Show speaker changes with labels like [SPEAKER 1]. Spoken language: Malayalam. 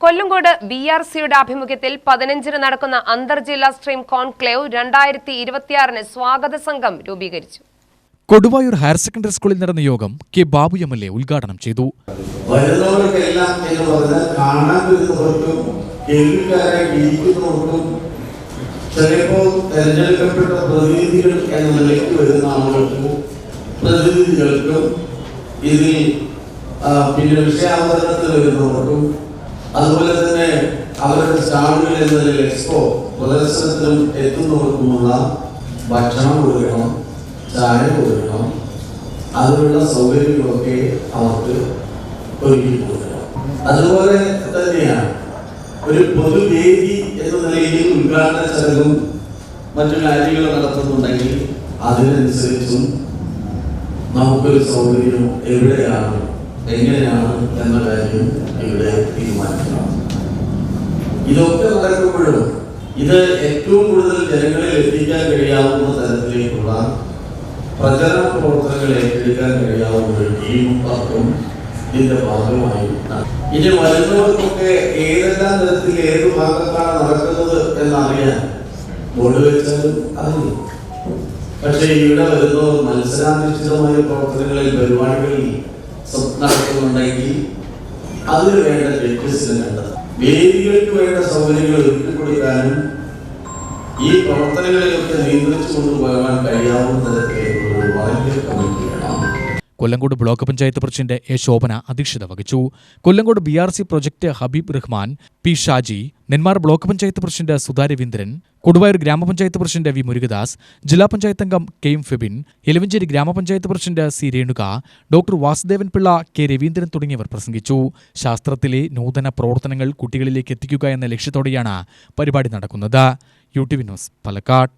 [SPEAKER 1] കൊല്ലങ്കോട് ബി ആർ സിയുടെ ആഭിമുഖ്യത്തിൽ പതിനഞ്ചിന് നടക്കുന്ന അന്തർജില്ലാ സ്ട്രീം കോൺക്ലേവ് രണ്ടായിരത്തി ഇരുപത്തിയാറിന് സ്വാഗത സംഘം രൂപീകരിച്ചു.
[SPEAKER 2] കൊടുവായൂർ ഹയർ സെക്കൻഡറി സ്കൂളിൽ നടന്ന യോഗം K Babu M L A ഉദ്ഘാടനം ചെയ്തു.
[SPEAKER 3] വരുന്നവർക്കെല്ലാം എന്ന് പറഞ്ഞാൽ കാണാൻ വരുന്നവർക്കും കേൾവിക്കാരെ ഇരിക്കുന്നവർക്കും ചിലപ്പോൾ തെരഞ്ഞെടുക്കപ്പെട്ട പ്രതിനിധികൾ എന്ന നിലയ്ക്ക് വരുന്ന ആളുകൾക്കും പ്രതിനിധികൾക്കും ഇതിൽ ആ, പിന്നെ വിഷയാവതരണത്തിൽ വരുന്നവർക്കും അതുപോലെ തന്നെ അവരുടെ സ്റ്റാളുകൾ എന്ന നിലയിൽ എക്സ്പോ പ്രദർശനത്തിനും എത്തുന്നവർക്കുമുള്ള ഭക്ഷണം കൊടുക്കണം ചായ കൊടുക്കണം അതിനുള്ള സൗകര്യങ്ങളൊക്കെ അവർക്ക് ഒരുക്കി കൊടുക്കണം. അതുപോലെ തന്നെയാണ് ഒരു പൊതുവേദി എന്ന നിലയിൽ ഉദ്ഘാടന ചടങ്ങും മറ്റു കാര്യങ്ങളും നടത്തുന്നുണ്ടെങ്കിൽ അതിനനുസരിച്ചും നമുക്കൊരു സൗകര്യം എവിടെയാണ് എങ്ങനെയാണ് എന്ന കാര്യം ഇവിടെ തീരുമാനിക്കണം ഇതൊക്കെ നടക്കുമ്പോഴും ഇത് ഏറ്റവും കൂടുതൽ ജനങ്ങളിൽ എത്തിക്കാൻ കഴിയാവുന്ന തരത്തിലേക്കുള്ള പ്രചരണ പ്രവർത്തനങ്ങൾ ഏറ്റെടുക്കാൻ കഴിയാവുന്ന ഒരു ടീം വർക്കും ഇതിന്റെ ഭാഗമായി. ഇനി വരുന്നവർക്കൊക്കെ ഏതെല്ലാം തരത്തിൽ ഏത് ഭാഗത്താണ് നടക്കുന്നത് എന്നറിയാൻ ബോർഡ് വെച്ചാലും അറിയും പക്ഷേ ഇവിടെ വരുന്നവർ മത്സരാധിഷ്ഠിതമായ പ്രവർത്തനങ്ങളിൽ പരിപാടികളിൽ നടക്കുന്നുണ്ടെങ്കിൽ അതിന് വേണ്ട വ്യത്യസ്തം വേണ്ടത് വേദികൾക്ക് വേണ്ട സൗകര്യങ്ങൾ ഒരുക്കി കൊടുക്കാനും ഈ പ്രവർത്തനങ്ങളിലൊക്കെ നിയന്ത്രിച്ചു കൊണ്ടുപോകാൻ കഴിയാവുന്ന തരത്തിലേക്കുള്ള
[SPEAKER 2] Kollengode block panchayat president A Shobhana അധ്യക്ഷത വഹിച്ചു. Kollengode B R C project Habeeb Rahman P Shaji Nenmara block panchayat president Sudha Koduvayur ഗ്രാമപഞ്ചായത്ത് പ്രസിഡന്റ് വി മുരുകദാസ് ജില്ലാ പഞ്ചായത്ത് അംഗം കെ എം ഫെബിൻ എലവഞ്ചേരി ഗ്രാമപഞ്ചായത്ത് president C Renuka doctor Vasudevan Pillai K Raveendran തുടങ്ങിയവർ പ്രസംഗിച്ചു. ശാസ്ത്രത്തിലെ നൂതന പ്രവർത്തനങ്ങൾ കുട്ടികളിലേക്ക് എത്തിക്കുക എന്ന ലക്ഷ്യത്തോടെയാണ് പരിപാടി നടക്കുന്നത്. U T V news Palakkad.